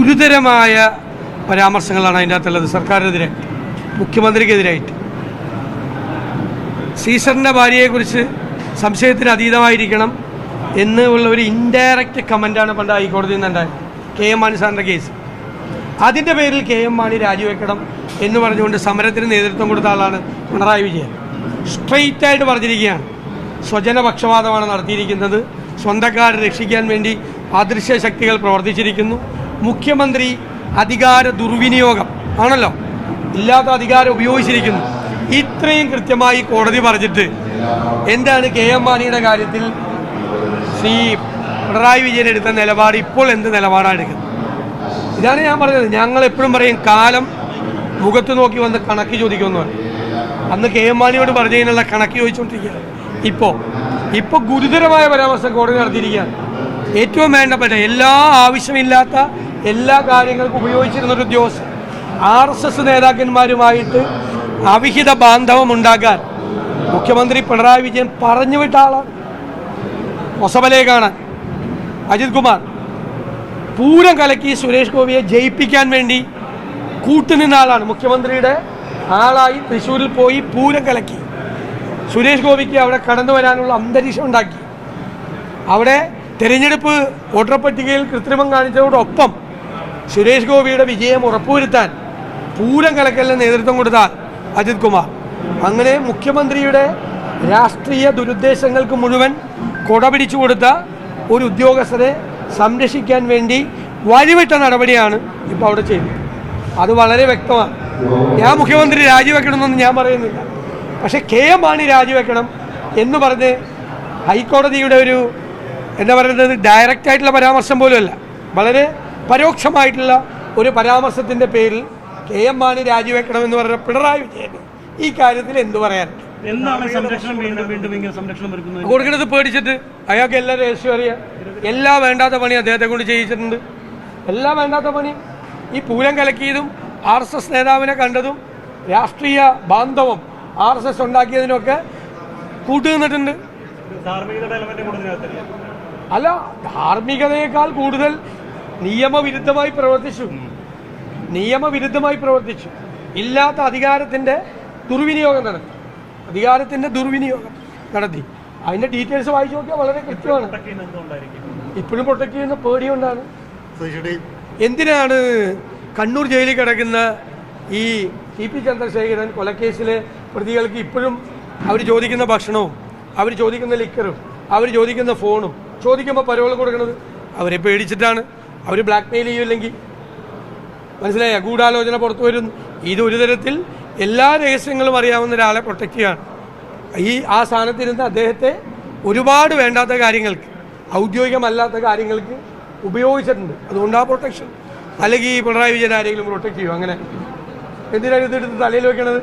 ഗുരുതരമായ പരാമർശങ്ങളാണ് അതിന്റെ അകത്തുള്ളത് സർക്കാരിനെതിരെ മുഖ്യമന്ത്രിക്കെതിരായിട്ട്. സീസറിന്റെ ഭാര്യയെക്കുറിച്ച് സംശയത്തിന് അതീതമായിരിക്കണം എന്ന് ഉള്ള ഒരു ഇൻഡയറക്റ്റ് കമന്റാണ് പണ്ട് ഹൈക്കോടതിയിൽ നിന്നുണ്ടായത്. കെ എം മാണി സാറിന്റെ കേസ്. അതിന്റെ പേരിൽ കെ എം മാണി രാജിവെക്കണം എന്ന് പറഞ്ഞുകൊണ്ട് സമരത്തിന് നേതൃത്വം കൊടുത്ത ആളാണ് പിണറായി വിജയൻ. സ്ട്രെയിറ്റ് ആയിട്ട് പറഞ്ഞിരിക്കുകയാണ്. സ്വജനപക്ഷപാതമാണ് നടത്തിയിരിക്കുന്നത്. സ്വന്തക്കാരെ രക്ഷിക്കാൻ വേണ്ടി അദൃശ്യ ശക്തികൾ പ്രവർത്തിച്ചിരിക്കുന്നു. മുഖ്യമന്ത്രി അധികാര ദുർവിനിയോഗം ആണല്ലോ? ഇല്ലാത്ത അധികാരം ഉപയോഗിച്ചിരിക്കുന്നു. ഇത്രയും കൃത്യമായി കോടതി പറഞ്ഞിട്ട് എന്താണ് കെ എം മാണിയുടെ കാര്യത്തിൽ ശ്രീ പിണറായി വിജയൻ എടുത്ത നിലപാട് ഇപ്പോൾ എന്ത് നിലപാടാണ് എടുക്കുന്നത്? ഇതാണ് ഞാൻ പറഞ്ഞത്. ഞങ്ങൾ എപ്പോഴും പറയും കാലം മുഖത്ത് നോക്കി വന്ന് കണക്ക് ചോദിക്കുമെന്ന് പറയും അന്ന് കെ എം മാണിയോട് പറഞ്ഞതിനുള്ള കണക്ക് ചോദിച്ചുകൊണ്ടിരിക്കുകയാണ്. ഇപ്പോൾ ഇപ്പോൾ ഗുരുതരമായ പരാമർശം കോടതി നടത്തിയിരിക്കുകയാണ്. ഏറ്റവും വേണ്ടപ്പെട്ട എല്ലാ ആവശ്യമില്ലാത്ത എല്ലാ കാര്യങ്ങൾക്കും ഉപയോഗിച്ചിരുന്ന ഒരു ഉദ്യോഗസ്ഥൻ. ആർ എസ് എസ് നേതാക്കന്മാരുമായിട്ട് അവിഹിത ബാന്ധവം ഉണ്ടാക്കാൻ മുഖ്യമന്ത്രി പിണറായി വിജയൻ പറഞ്ഞു വിട്ട ആളാണ്. കാണാൻ. അജിത് കുമാർ പൂരം കലക്കി സുരേഷ് ഗോപിയെ ജയിപ്പിക്കാൻ വേണ്ടി കൂട്ടുനിന്ന ആളാണ്. മുഖ്യമന്ത്രിയുടെ ആളായി തൃശ്ശൂരിൽ പോയി പൂരം കലക്കി. സുരേഷ് ഗോപിക്ക് അവിടെ കടന്നു വരാനുള്ള അന്തരീക്ഷം ഉണ്ടാക്കി. അവിടെ തെരഞ്ഞെടുപ്പ് വോട്ടർ പട്ടികയിൽ കൃത്രിമം കാണിച്ചതോടൊപ്പം സുരേഷ് ഗോപിയുടെ വിജയം ഉറപ്പുവരുത്താൻ പൂരം കലക്കലിന് നേതൃത്വം കൊടുത്ത അജിത് കുമാർ. അങ്ങനെ മുഖ്യമന്ത്രിയുടെ രാഷ്ട്രീയ ദുരുദ്ദേശങ്ങൾക്ക് മുഴുവൻ കൊട പിടിച്ചു കൊടുത്ത ഒരു ഉദ്യോഗസ്ഥരെ സംരക്ഷിക്കാൻ വേണ്ടി വഴിവിട്ട നടപടിയാണ് ഇപ്പോൾ അവിടെ ചെയ്തത് അത് വളരെ വ്യക്തമാണ്. ഞാൻ മുഖ്യമന്ത്രി രാജിവെക്കണമെന്നൊന്നും ഞാൻ പറയുന്നില്ല. പക്ഷേ കെ എം മാണി രാജിവെക്കണം എന്ന് പറഞ്ഞ് ഹൈക്കോടതിയുടെ ഒരു എന്താ പറയുന്നത് ഡയറക്റ്റായിട്ടുള്ള പരാമർശം പോലുമല്ല. വളരെ പരോക്ഷമായിട്ടുള്ള ഒരു പരാമർശത്തിന്റെ പേരിൽ കെ എം മാണി രാജിവെക്കണമെന്ന് പറഞ്ഞ പിണറായി വിജയൻ ഈ കാര്യത്തിൽ എന്തു പറയാൻ? കൊടുക്കണത് കൊടുക്കുന്നത് പേടിച്ചിട്ട് അയാൾക്ക് എല്ലാ രഹസ്യം അറിയാം. എല്ലാ വേണ്ടാത്ത പണി അദ്ദേഹത്തെ കൊണ്ട് ചെയ്യിച്ചിട്ടുണ്ട്. എല്ലാ വേണ്ടാത്ത പണി ഈ പൂരം കലക്കിയതും ആർ എസ് എസ് നേതാവിനെ കണ്ടതും രാഷ്ട്രീയ ബാന്ധവം ആർ എസ് എസ് ഉണ്ടാക്കിയതിനൊക്കെ കൂട്ടുനിന്നിട്ടുണ്ട് അല്ല ധാർമ്മികതയേക്കാൾ കൂടുതൽ നിയമവിരുദ്ധമായി പ്രവർത്തിച്ചു. നിയമവിരുദ്ധമായി പ്രവർത്തിച്ചു. ഇല്ലാത്ത അധികാരത്തിന്റെ ദുർവിനിയോഗം നടത്തി. അധികാരത്തിന്റെ ദുർവിനിയോഗം നടത്തി. അതിന്റെ ഡീറ്റെയിൽസ് വായിച്ചു നോക്കിയാൽ വളരെ കൃത്യമാണ്. ഇപ്പോഴും പ്രൊട്ടക്ട് ചെയ്യുന്ന പേടിയുണ്ടാണ് എന്തിനാണ് കണ്ണൂർ ജയിലിൽ കിടക്കുന്ന ഈ ടി പി ചന്ദ്രശേഖരൻ കൊലക്കേസിലെ പ്രതികൾക്ക് ഇപ്പോഴും അവർ ചോദിക്കുന്ന ഭക്ഷണവും അവർ ചോദിക്കുന്ന ലിക്കറും അവർ ചോദിക്കുന്ന ഫോണും ചോദിക്കുമ്പോൾ പരോൾ കൊടുക്കുന്നത് അവരെ പേടിച്ചിട്ടാണ്. അവർ ബ്ലാക്ക് മെയിൽ ചെയ്യില്ലെങ്കിൽ മനസ്സിലായ? ഗൂഢാലോചന പുറത്തു വരുന്നു. ഇത് ഒരു തരത്തിൽ എല്ലാ രഹസ്യങ്ങളും അറിയാവുന്ന ഒരാളെ പ്രൊട്ടക്റ്റ് ചെയ്യാണ്. ഈ ആ സ്ഥാനത്തിരുന്ന് അദ്ദേഹത്തെ ഒരുപാട് വേണ്ടാത്ത കാര്യങ്ങൾക്ക് ഔദ്യോഗികമല്ലാത്ത കാര്യങ്ങൾക്ക് ഉപയോഗിച്ചിട്ടുണ്ട്. അതുകൊണ്ട് ആ പ്രൊട്ടക്ഷൻ അല്ലെങ്കിൽ ഈ പിണറായി വിജയൻ ആരെങ്കിലും പ്രൊട്ടക്ട് ചെയ്യും? അങ്ങനെ. എന്തിനാണ് ഇത് എടുത്ത് തലയിൽ വെക്കണത്?